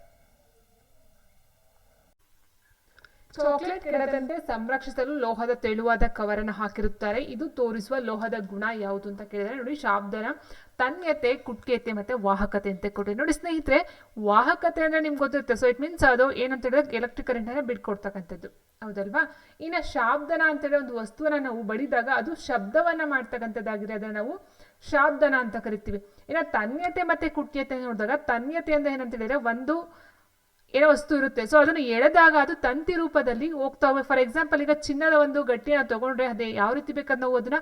ಚಾಕ್ಲೇಟ್ ಕೆಡದಂತೆ ಸಂರಕ್ಷಿಸಲು ಲೋಹದ ತೆಳುವಾದ ಕವರನ್ನು ಹಾಕಿರುತ್ತಾರೆ. ಇದು ತೋರಿಸುವ ಲೋಹದ ಗುಣ ಯಾವುದು ಅಂತ ಕೇಳಿದ್ರೆ ನೋಡಿ, ಶಾಬ್ದನ ತನ್ಯತೆ ಕುಟ್ಕೇತೆ ಮತ್ತೆ ವಾಹಕತೆ ಅಂತ ಕೊಟ್ಟಿದೆ. ನೋಡಿ ಸ್ನೇಹಿತರೆ, ವಾಹಕತೆ ಅಂದ್ರೆ ನಿಮ್ಗೆ ಗೊತ್ತಿರುತ್ತೆ. ಸೊ ಇಟ್ ಮೀನ್ಸ್ ಅದು ಏನಂತ ಹೇಳಿದ್ರೆ ಎಲೆಕ್ಟ್ರಿಕ್ ಕರೆಂಟ್ ಅನ್ನ ಬಿಟ್ಕೊಡ್ತಕ್ಕಂಥದ್ದು ಹೌದಲ್ವಾ? ಇನ್ನು ಶಾಬ್ದನ ಅಂತ ಹೇಳಿ ಒಂದು ವಸ್ತುವನ್ನ ನಾವು ಬಡಿದಾಗ ಅದು ಶಬ್ದವನ್ನ ಮಾಡ್ತಕ್ಕಂಥದ್ದಾಗಿದೆ. ಅದನ್ನ ನಾವು ಶಾಬ್ದನ ಅಂತ ಕರಿತೀವಿ. ಇನ್ನು ತನ್ಯತೆ ಮತ್ತೆ ಕುಟ್ಯತೆ ನೋಡಿದಾಗ ತನ್ಯತೆ ಅಂದ್ರೆ ಏನಂತ ಹೇಳಿದ್ರೆ ಒಂದು ಏನೋ ವಸ್ತು ಇರುತ್ತೆ ಸೊ ಅದನ್ನು ಎಳೆದಾಗ ಅದು ತಂತಿ ರೂಪದಲ್ಲಿ ಹೋಗ್ತಾ ಫಾರ್ ಎಕ್ಸಾಂಪಲ್ ಈಗ ಚಿನ್ನದ ಒಂದು ಗಟ್ಟಿನ ತಗೊಂಡ್ರೆ ಅದೇ ಯಾವ ರೀತಿ ಬೇಕಾದ್ರೆ ನಾವು ಅದನ್ನ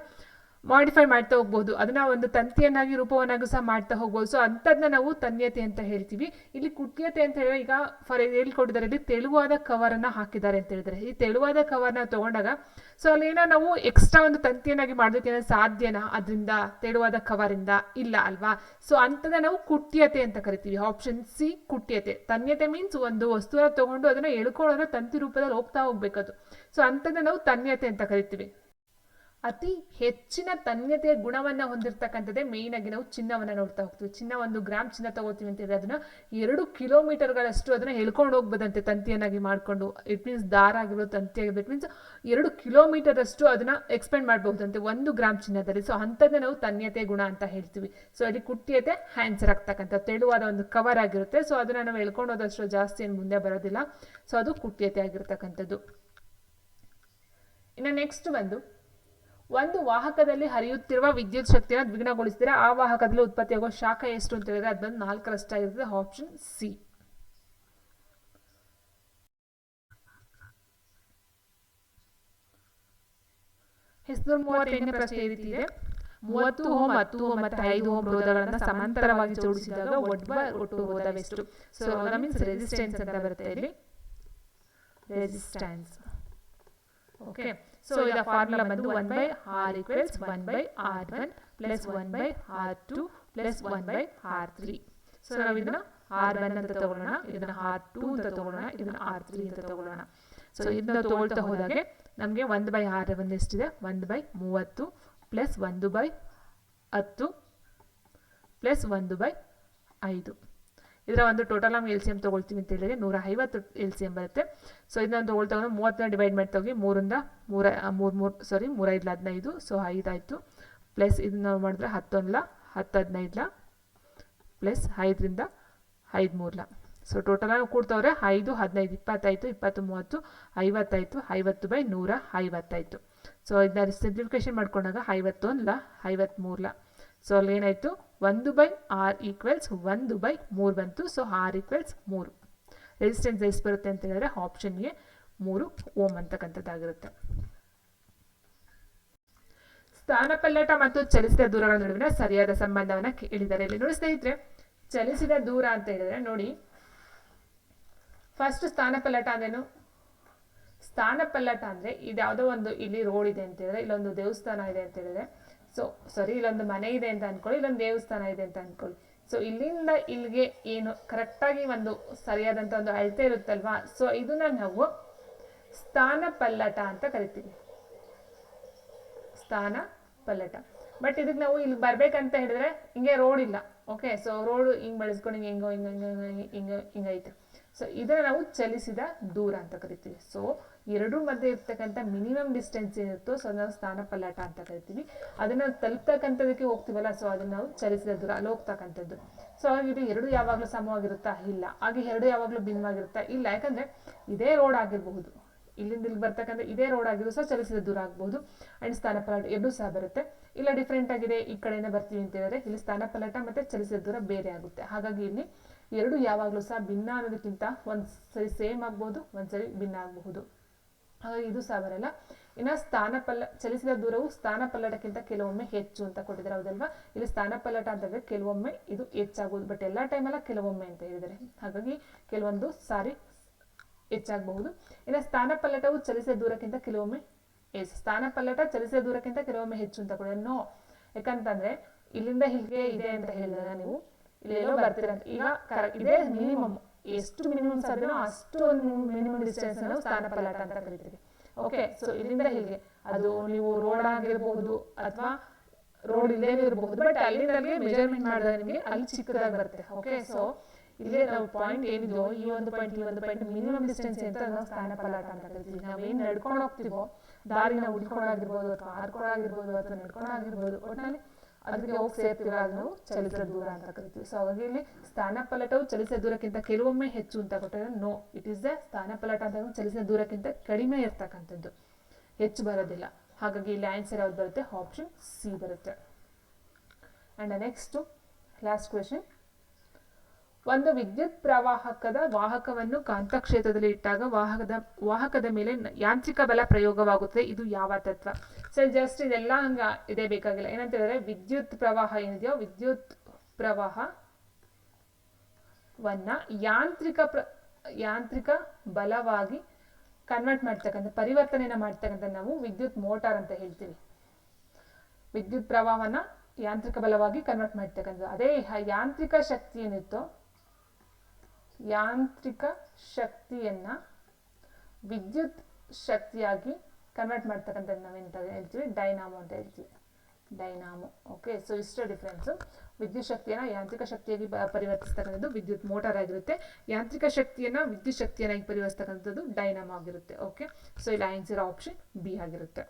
ಮಾಡಿಫೈ ಮಾಡ್ತಾ ಹೋಗ್ಬೋದು. ಅದನ್ನ ಒಂದು ತಂತಿಯನ್ನಾಗಿ, ರೂಪವನ್ನಾಗೂ ಸಹ ಮಾಡ್ತಾ ಹೋಗ್ಬೋದು. ಸೊ ಅಂಥದ್ದನ್ನ ನಾವು ತನ್ಯತೆ ಅಂತ ಹೇಳ್ತೀವಿ. ಇಲ್ಲಿ ಕುಟ್ಯತೆ ಅಂತ ಹೇಳಿದ್ರೆ ಈಗ ಫಾರ್ ಹೇಳ್ಕೊಟ್ಟಿದ್ದಾರೆ. ಇಲ್ಲಿ ತೆಳುವಾದ ಕವರನ್ನ ಹಾಕಿದ್ದಾರೆ ಅಂತ ಹೇಳಿದ್ರೆ ಈ ತೆಳುವಾದ ಕವರ್ನ ತಗೊಂಡಾಗ ಸೊ ಅಲ್ಲಿ ಏನೋ ನಾವು ಎಕ್ಸ್ಟ್ರಾ ಒಂದು ತಂತಿಯನ್ನಾಗಿ ಮಾಡೋದಕ್ಕೆ ಸಾಧ್ಯನಾ? ಅದರಿಂದ, ತೆಳುವಾದ ಕವರಿಂದ ಇಲ್ಲ ಅಲ್ವಾ? ಸೊ ಅಂಥದ್ದನ್ನ ನಾವು ಕುಟ್ಯತೆ ಅಂತ ಕರಿತೀವಿ. ಆಪ್ಷನ್ ಸಿ ಕುಟ್ಯತೆ. ತನ್ಯತೆ ಮೀನ್ಸ್ ಒಂದು ವಸ್ತುವನ್ನ ತಗೊಂಡು ಅದನ್ನ ಎಳ್ಕೊಳ್ಳೋದ್ರೆ ತಂತಿ ರೂಪದಲ್ಲಿ ಹೋಗ್ತಾ ಹೋಗ್ಬೇಕದು. ಸೊ ಅಂಥದ್ದನ್ನ ನಾವು ತನ್ಯತೆ ಅಂತ ಕರಿತೀವಿ. ಅತಿ ಹೆಚ್ಚಿನ ತನ್ಯತೆಯ ಗುಣವನ್ನ ಹೊಂದಿರತಕ್ಕಂಥದ್ದೇ ಮೇಯ್ನ್ ಆಗಿ ನಾವು ಚಿನ್ನವನ್ನು ನೋಡ್ತಾ ಹೋಗ್ತೀವಿ. ಚಿನ್ನ ಒಂದು ಗ್ರಾಮ್ ಚಿನ್ನ ತಗೋತೀವಿ ಅಂತ ಹೇಳಿದ್ರೆ ಅದನ್ನ ಎರಡು ಕಿಲೋಮೀಟರ್ಗಳಷ್ಟು ಅದನ್ನ ಎಳ್ಕೊಂಡು ಹೋಗ್ಬೋದಂತೆ ತಂತಿಯನ್ನಾಗಿ ಮಾಡಿಕೊಂಡು. ಇಟ್ ಮೀನ್ಸ್ ದಾರ ಆಗಿರ್ಬೋದು ತಂತಿ ಆಗಿರ್ಬೋದು ಇಟ್ ಮೀನ್ಸ್ ಎರಡು ಕಿಲೋಮೀಟರ್ ಅಷ್ಟು ಅದನ್ನ ಎಕ್ಸ್ಪೆಂಡ್ ಮಾಡಬಹುದಂತೆ ಒಂದು ಗ್ರಾಮ್ ಚಿನ್ನದಲ್ಲಿ. ಸೊ ಅಂಥದ್ದೇ ನಾವು ತನ್ಯತೆ ಗುಣ ಅಂತ ಹೇಳ್ತೀವಿ. ಸೊ ಅಲ್ಲಿ ಕುಟ್ಟಿಯತೆ ಹ್ಯಾನ್ಸರ್ ಆಗ್ತಕ್ಕಂಥ ತೆಳುವಾದ ಒಂದು ಕವರ್ ಆಗಿರುತ್ತೆ. ಸೊ ಅದನ್ನ ನಾವು ಎಳ್ಕೊಂಡು ಹೋದಷ್ಟು ಜಾಸ್ತಿ ಏನು ಮುಂದೆ ಬರೋದಿಲ್ಲ. ಸೊ ಅದು ಕುಟ್ಟಿಯತೆ ಆಗಿರ್ತಕ್ಕಂಥದ್ದು. ಇನ್ನು ನೆಕ್ಸ್ಟ್ ಬಂದು ಒಂದು ವಾಹಕದಲ್ಲಿ ಹರಿಯುತ್ತಿರುವ ವಿದ್ಯುತ್ ಶಕ್ತಿಯನ್ನು ದ್ವಿಗುಣಗೊಳಿಸಿದರೆ ಆ ವಾಹಕದಲ್ಲಿ ಉತ್ಪತ್ತಿಯಾಗುವ ಶಾಖ ಎಷ್ಟು ಅಂತ ಹೇಳಿದ್ರೆ ಅದು ಬಂದು ನಾಲ್ಕರಷ್ಟಾಗಿರ್ತದೆ ಆಪ್ಷನ್ ಸಿ ಹೆಸರು ಪ್ರಶ್ನೆ ಇದೆ. ಮೂವತ್ತು ಓಮ್, ಹತ್ತು ಓಮ್ ಮತ್ತು ಐದು ಓಮ್ ರೋಧಗಳನ್ನು ಸಮಾಂತರವಾಗಿ ಜೋಡಿಸಿದಾಗ ಒಡ್ವ ಒಟ್ಟು ರೋಧವೆಷ್ಟು? ಸೊ ರೋಧ ಮೀನ್ಸ್ ರೆಸಿಸ್ಟೆನ್ಸ್ ಅಂತ ಬರುತ್ತೆ ಇಲ್ಲಿ. ರೆಸಿಸ್ಟೆನ್ಸ್ ಓಕೆ ಸೊ ಇದರ ಫಾರ್ಮುಲಾ ಬಂದು one by R equals one by R one plus one by R two plus one by R three so ನಾವು ಇದನ್ನ ಆರ್ ಒನ್ ಅಂತ ತಗೊಳ್ಳೋಣ ಇದನ್ನ ಆರ್ ಟು ಅಂತ ತಗೊಳ್ಳೋಣ ಇದನ್ನ ಆರ್ ತ್ರೀ ಅಂತ ತಗೊಳ್ಳೋಣ ಸೊ ಇದನ್ನ ತಗೊಳ್ತಾ ಹೋದಾಗೆ ನಮಗೆ ಒಂದು ಬೈ ಆರ್ ಒಂದು ಎಷ್ಟಿದೆ ಒಂದು ಬೈ ಮೂವತ್ತು ಪ್ಲಸ್ ಒಂದು ಬೈ ಹತ್ತು ಪ್ಲಸ್ ಒಂದು ಬೈ ಐದು ಇದರ ಒಂದು ಟೋಟಲ್ ನಮ್ಗೆ ಎಲ್ ಸಿ ಎಂ ತೊಗೊಳ್ತೀವಿ ಅಂತ ಹೇಳಿದ್ರೆ ನೂರ ಐವತ್ತು ಎಲ್ ಸಿ ಎಂ ಬರುತ್ತೆ. ಸೊ ಇದನ್ನ ತೊಗೊಳ್ತಾ ಹೋದ್ರೆ ಮೂವತ್ತನ್ನ ಡಿವೈಡ್ ಮಾಡ್ತಾ ಹೋಗಿ ಮೂರಿಂದ ಮೂರ ಮೂರು ಮೂರು ಸಾರಿ ಮೂರೈದ್ಲ ಹದಿನೈದು. ಸೊ ಐದಾಯಿತು. ಪ್ಲಸ್ ಇದನ್ನ ಮಾಡಿದ್ರೆ ಹತ್ತೊಂದ್ಲ, ಹತ್ತು ಹದಿನೈದ್ಲ ಪ್ಲಸ್ ಐದರಿಂದ ಐದು ಮೂರ್ಲ ಸೊ ಟೋಟಲ್ ನಾವು ಕೂಡ್ತವ್ರೆ ಐದು, ಹದಿನೈದು ಇಪ್ಪತ್ತಾಯಿತು ಇಪ್ಪತ್ತು, ಮೂವತ್ತು ಐವತ್ತಾಯಿತು ಐವತ್ತು ಬೈ ನೂರ ಐವತ್ತಾಯಿತು ಸೊ ಇದನ್ನ ಸಿಂಪ್ಲಿಫಿಕೇಶನ್ ಮಾಡ್ಕೊಂಡಾಗ ಐವತ್ತೊಂದ್ಲ ಐವತ್ತ್ಮೂರ್ಲ ಸೊ ಅಲ್ಲಿ ಏನಾಯಿತು ಒಂದು ಬೈ ಆರ್ ಈಕ್ವಲ್ಸ್ ಒಂದು ಬೈ ಮೂರು ಬಂತು. ಸೊ ಆರ್ ಈಕ್ವಲ್ಸ್ ಮೂರು. ರೆಸಿಸ್ಟೆನ್ಸ್ ಎಷ್ಟು ಬರುತ್ತೆ ಅಂತ ಹೇಳಿದ್ರೆ ಆಪ್ಷನ್ಗೆ ಮೂರು ಓಮ್ ಅಂತಕ್ಕಂಥದ್ದಾಗಿರುತ್ತೆ. ಸ್ಥಾನಪಲ್ಲಟ ಮತ್ತು ಚಲಿಸಿದ ದೂರಗಳ ನಡುವಿನ ಸರಿಯಾದ ಸಂಬಂಧವನ್ನ ಕೇಳಿದ್ದಾರೆ ಇಲ್ಲಿ ನೋಡಿ ಸ್ನೇಹಿತರೆ, ಚಲಿಸಿದ ದೂರ ಅಂತ ಹೇಳಿದ್ರೆ ನೋಡಿ ಫಸ್ಟ್ ಸ್ಥಾನಪಲ್ಲಟ ಅಂದ್ರೇನು? ಸ್ಥಾನಪಲ್ಲಟ ಅಂದ್ರೆ ಇದು ಯಾವುದೋ ಒಂದು ಇಲ್ಲಿ ರೋಡ್ ಇದೆ ಅಂತ ಹೇಳಿದ್ರೆ, ಇಲ್ಲೊಂದು ದೇವಸ್ಥಾನ ಇದೆ ಅಂತ ಹೇಳಿದ್ರೆ ಸೊ ಸಾರಿ ಇಲ್ಲೊಂದು ಮನೆ ಇದೆ ಅಂತ ಅನ್ಕೊಳ್ಳಿ ಇಲ್ಲೊಂದು ದೇವಸ್ಥಾನ ಇದೆ ಅಂತ ಅನ್ಕೊಳ್ಳಿ ಸೊ ಇಲ್ಲಿಂದ ಇಲ್ಲಿಗೆ ಏನು ಕರೆಕ್ಟಾಗಿ ಒಂದು ಸರಿಯಾದಂಥ ಒಂದು ಅಳತೆ ಇರುತ್ತಲ್ವಾ ಸೊ ಇದನ್ನ ನಾವು ಸ್ಥಾನ ಪಲ್ಲಟ ಅಂತ ಕರಿತೀವಿ ಸ್ಥಾನ ಪಲ್ಲಟ ಬಟ್ ಇದಕ್ಕೆ ನಾವು ಇಲ್ಲಿ ಬರ್ಬೇಕಂತ ಹೇಳಿದ್ರೆ ಹಿಂಗೆ ರೋಡ್ ಇಲ್ಲ ಓಕೆ ಸೊ ರೋಡ್ ಹಿಂಗೆ ಬೆಳೆಸ್ಕೊಂಡು ಹಿಂಗೆ ಹಿಂಗೋ ಹಿಂಗೆ ಹಿಂಗೆ ಹಿಂಗೆ ಹಿಂಗೈತೆ ಸೊ ಇದೇ ನಾವು ಚಲಿಸಿದ ದೂರ ಅಂತ ಕರಿತೀವಿ. ಸೊ ಎರಡೂ ಮಧ್ಯೆ ಇರ್ತಕ್ಕಂಥ ಮಿನಿಮಮ್ ಡಿಸ್ಟೆನ್ಸ್ ಏನಿರುತ್ತೋ ಸೊ ನಾವು ಸ್ಥಾನ ಪಲ್ಲಾಟ ಅಂತ ಕರಿತೀವಿ. ಅದನ್ನ ತಲುಪ್ತಕ್ಕಂಥದಕ್ಕೆ ಹೋಗ್ತೀವಲ್ಲ ಸೊ ಅದನ್ನ ನಾವು ಚಲಿಸಿದ ದೂರ, ಅಲ್ಲಿ ಹೋಗ್ತಕ್ಕಂಥದ್ದು. ಸೊ ಹಾಗೆ ಇದು ಎರಡು ಯಾವಾಗಲೂ ಸಮವಾಗಿರುತ್ತಾ? ಇಲ್ಲ. ಹಾಗೆ ಎರಡು ಯಾವಾಗಲೂ ಭಿನ್ನವಾಗಿರುತ್ತಾ? ಇಲ್ಲ. ಯಾಕಂದ್ರೆ ಇದೇ ರೋಡ್ ಆಗಿರಬಹುದು. ಇಲ್ಲಿಂದ ಇಲ್ಲಿ ಬರ್ತಕ್ಕಂಥ ಇದೇ ರೋಡ್ ಆಗಿರೋ ಸಹ ಚಲಿಸಿದ ದೂರ ಆಗ್ಬೋದು ಅಂಡ್ ಸ್ಥಾನ ಪಲ್ಲಾಟ ಎರಡೂ ಸಹ ಬರುತ್ತೆ. ಇಲ್ಲ ಡಿಫ್ರೆಂಟ್ ಆಗಿದೆ. ಈ ಕಡೆಯಿಂದ ಬರ್ತೀವಿ ಅಂತ ಹೇಳಿದ್ರೆ ಇಲ್ಲಿ ಸ್ಥಾನ ಪಲ್ಲಾಟ ಮತ್ತೆ ಚಲಿಸಿದ ದೂರ ಬೇರೆ ಆಗುತ್ತೆ. ಹಾಗಾಗಿ ಇಲ್ಲಿ ಎರಡು ಯಾವಾಗಲೂ ಸಹ ಭಿನ್ನ ಅನ್ನೋದಕ್ಕಿಂತ ಒಂದು ಸರಿ ಸೇಮ್ ಆಗ್ಬೋದು ಒಂದು ಸರಿ ಭಿನ್ನ ಆಗಬಹುದು. ಹಾಗಾಗಿ ಇದು ಸಹ ಬರಲ್ಲ. ಇನ್ನು ಸ್ಥಾನಪಲ್ಲ, ಚಲಿಸಿದ ದೂರವು ಸ್ಥಾನಪಲ್ಲಟಕ್ಕಿಂತ ಕೆಲವೊಮ್ಮೆ ಹೆಚ್ಚು ಅಂತ ಕೊಟ್ಟಿದ್ದಾರೆ, ಹೌದಲ್ವಾ? ಇಲ್ಲಿ ಸ್ಥಾನಪಲ್ಲಟ ಅಂತಂದರೆ ಕೆಲವೊಮ್ಮೆ ಇದು ಹೆಚ್ಚಾಗೋದು ಬಟ್ ಎಲ್ಲ ಟೈಮಲ್ಲ ಕೆಲವೊಮ್ಮೆ ಅಂತ ಹೇಳಿದ್ದಾರೆ. ಹಾಗಾಗಿ ಕೆಲವೊಂದು ಸಾರಿ ಹೆಚ್ಚಾಗಬಹುದು. ಇನ್ನು ಸ್ಥಾನಪಲ್ಲಟವು ಚಲಿಸಿದ ದೂರಕ್ಕಿಂತ ಕೆಲವೊಮ್ಮೆ ಎಸ್, ಸ್ಥಾನಪಲ್ಲಟ ಚಲಿಸಿದ ದೂರಕ್ಕಿಂತ ಕೆಲವೊಮ್ಮೆ ಹೆಚ್ಚು ಅಂತ ಕೂಡ ನೋ ಯಾಕಂತಂದ್ರೆ ಇಲ್ಲಿಂದ ಹೀಗೆ ಇದೆ ಅಂತ ಹೇಳಿದಾಗ ನೀವು. ಇಲ್ಲೆಲ್ಲೋ ಬರ್ತೀರ ಅಂತ. ಈಗ ಕರೆಕ್ಟ್ ಇದೇ ಮಿನಿಮಮ್ ಎಷ್ಟು ಮಿನಿಮಮ್ ಸಾಧ್ಯನೋ ಅಷ್ಟು ಒಂದು ಮಿನಿಮಮ್ ಡಿಸ್ಟೆನ್ಸ್ ನಾವು ಸ್ಥಾನಪಲ್ಲಟ ಅಂತ ಕರಿತೀವಿ. ಓಕೆ ಸೊ ಇಲ್ಲಿಂದ ಹೀಗೆ. ಅದು ನೀವು ರೋಡ್ ಆಗಿರಬಹುದು ಅಥವಾ ರೋಡ್ ಇಲ್ಲೇ ಇರಬಹುದು ಬಟ್ ಅಲ್ಲಿಂದ ಅಲ್ಲಿಗೆ ಮೆಜರ್ಮೆಂಟ್ ಮಾಡಿದಾಗ ನಿಮಗೆ ಅಲ್ಲಿ ಚಿಕ್ಕದಾಗಿ ಬರುತ್ತೆ. ಓಕೆ ಸೊ ಇಲ್ಲೇ ನಾವು ಪಾಯಿಂಟ್ ಏನಿದೆಯೋ ಈ ಒಂದು ಪಾಯಿಂಟ್ ಈ ಒಂದು ಪಾಯಿಂಟ್ ಮಿನಿಮಮ್ ಡಿಸ್ಟೆನ್ಸ್ ಅಂತ ನಾವು ಸ್ಥಾನ ಪಲಾಟ ಅಂತ ಕರಿತೀವಿ. ನಾವೇನು ನಡ್ಕೊಂಡು ಹೋಗ್ತೀವೋ, ದಾರಿನ ಹುಡ್ಕೊಂಡಾಗಿರ್ಬೋದು ಅಥವಾ ಹಾರ್ಕೊಂಡಾಗಿರ್ಬೋದು ಅಥವಾ ನಡ್ಕೊಂಡಾಗಿರ್ಬೋದು ಒಟ್ಟಿನಲ್ಲಿ ಅದಕ್ಕೆ ಹೋಗಿ ಸೇರ್ತೀವಿ ನಾವು ಚಲಿಸಿದ ದೂರ ಅಂತ ಕರಿತೀವಿ. ಸೊ ಹಾಗಾಗಿ ಇಲ್ಲಿ ಸ್ಥಾನಪಲಟವು ಚಲಿಸಿದ ದೂರಕ್ಕಿಂತ ಕೆಲವೊಮ್ಮೆ ಹೆಚ್ಚು ಅಂತ ಕೊಟ್ಟರೆ ನೋ ಇಟ್ ಈಸ್ ದ ಸ್ಥಾನಪಲಟ ಅಂತ ಚಲಿಸಿದ ದೂರಕ್ಕಿಂತ ಕಡಿಮೆ ಇರ್ತಕ್ಕಂಥದ್ದು. ಹೆಚ್ಚು ಬರೋದಿಲ್ಲ. ಹಾಗಾಗಿ ಇಲ್ಲಿ ಆನ್ಸರ್ ಯಾವ್ದು ಬರುತ್ತೆ? ಆಪ್ಷನ್ ಸಿ ಬರುತ್ತೆ. ಅಂಡ್ ನೆಕ್ಸ್ಟು ಲಾಸ್ಟ್ ಕ್ವೆಶನ್ ಒಂದು ವಿದ್ಯುತ್ ಪ್ರವಾಹಕದ ವಾಹಕವನ್ನು ಕಾಂತಕ್ಷೇತ್ರದಲ್ಲಿ ಇಟ್ಟಾಗ ವಾಹಕದ ವಾಹಕದ ಮೇಲೆ ಯಾಂತ್ರಿಕ ಬಲ ಪ್ರಯೋಗವಾಗುತ್ತದೆ. ಇದು ಯಾವ ತತ್ವ? ಸೊ ಜಸ್ಟ್ ಇದೆಲ್ಲ ಹಂಗ ಇದೇ ಬೇಕಾಗಿಲ್ಲ. ಏನಂತ ಹೇಳಿದ್ರೆ ವಿದ್ಯುತ್ ಪ್ರವಾಹ ಏನಿದೆಯೋ, ವಿದ್ಯುತ್ ಪ್ರವಾಹವನ್ನ ಯಾಂತ್ರಿಕ ಪ್ರ, ಯಾಂತ್ರಿಕ ಬಲವಾಗಿ ಕನ್ವರ್ಟ್ ಮಾಡ್ತಕ್ಕಂಥ ಪರಿವರ್ತನೆಯನ್ನು ಮಾಡ್ತಕ್ಕಂಥ ನಾವು ವಿದ್ಯುತ್ ಮೋಟಾರ್ ಅಂತ ಹೇಳ್ತೀವಿ. ವಿದ್ಯುತ್ ಪ್ರವಾಹನ ಯಾಂತ್ರಿಕ ಬಲವಾಗಿ ಕನ್ವರ್ಟ್ ಮಾಡ್ತಕ್ಕಂಥದ್ದು. ಅದೇ ಯಾಂತ್ರಿಕ ಶಕ್ತಿ ಏನಿತ್ತೋ ಯಾಂತ್ರಿಕ ಶಕ್ತಿಯನ್ನ ವಿದ್ಯುತ್ ಶಕ್ತಿಯಾಗಿ ಕನ್ವರ್ಟ್ ಮಾಡ್ತಕ್ಕಂಥದ್ದು ನಾವೇಂತ ಹೇಳ್ತೀವಿ? ಡೈನಾಮೋ ಅಂತ ಹೇಳ್ತೀವಿ. ಡೈನಾಮೋ ಓಕೆ ಸೊ ಇಷ್ಟ ಡಿಫ್ರೆನ್ಸು ವಿದ್ಯುತ್ ಶಕ್ತಿಯನ್ನು ಯಾಂತ್ರಿಕ ಶಕ್ತಿಯಾಗಿ ಪರಿವರ್ತಿಸ್ತಕ್ಕಂಥದ್ದು ವಿದ್ಯುತ್ ಮೋಟಾರ್ ಆಗಿರುತ್ತೆ. ಯಾಂತ್ರಿಕ ಶಕ್ತಿಯನ್ನು ವಿದ್ಯುತ್ ಶಕ್ತಿಯನ್ನಾಗಿ ಪರಿವರ್ತಿಸ್ತಕ್ಕಂಥದ್ದು ಡೈನಾಮೋ ಆಗಿರುತ್ತೆ ಓಕೆ ಸೊ ಇಲ್ಲಿ ಆನ್ಸರ್ ಆಪ್ಷನ್ ಬಿ ಆಗಿರುತ್ತೆ.